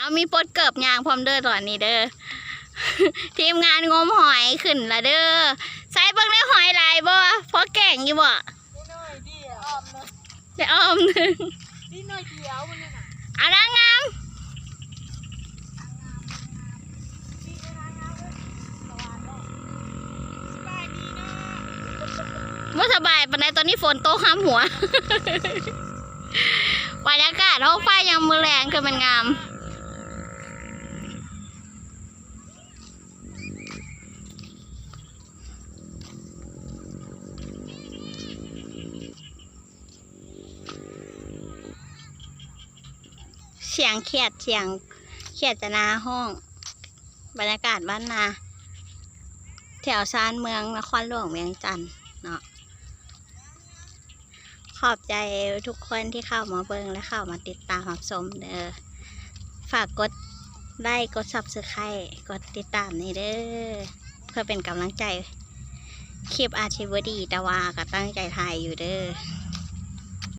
เอามีปดเกิบยางพร้อมเด้อตอนนี้เด้อ ทีมงานงมหอยขึ้นละเด้อใส่เบิ่งได้หอยหลายบ่พอแก่งอยู่บ่นิดหน่อยเดียวอ้อมนะจะอ้อมหนึงนิดหน่อยเดียวมันเนี่ยนะเอานางงามนี่นะงามเลยสวัสดีสบายดีนะบ่สบายปานใดตอนนี้ฝนตกห้ามหัวบรรยากาศท้องฟ้ายังมือแรงคือมันงาม เสียงเขียดเสียงเขียดจะนาห้อง บรรยากาศบ้านนา แถวชานเมืองนครหลวงเวียงจันทน์เนาะขอบใจทุกคนที่เข้ามาเบิงและเข้ามาติดตามรับชมเด้อฝากกดไลค์กด subscribe กดติดตามนี่เด้อเพื่อเป็นกำลังใจคลิปอาชีวดีแต่ว่าก็ตั้งใจถ่ายอยู่เด้อ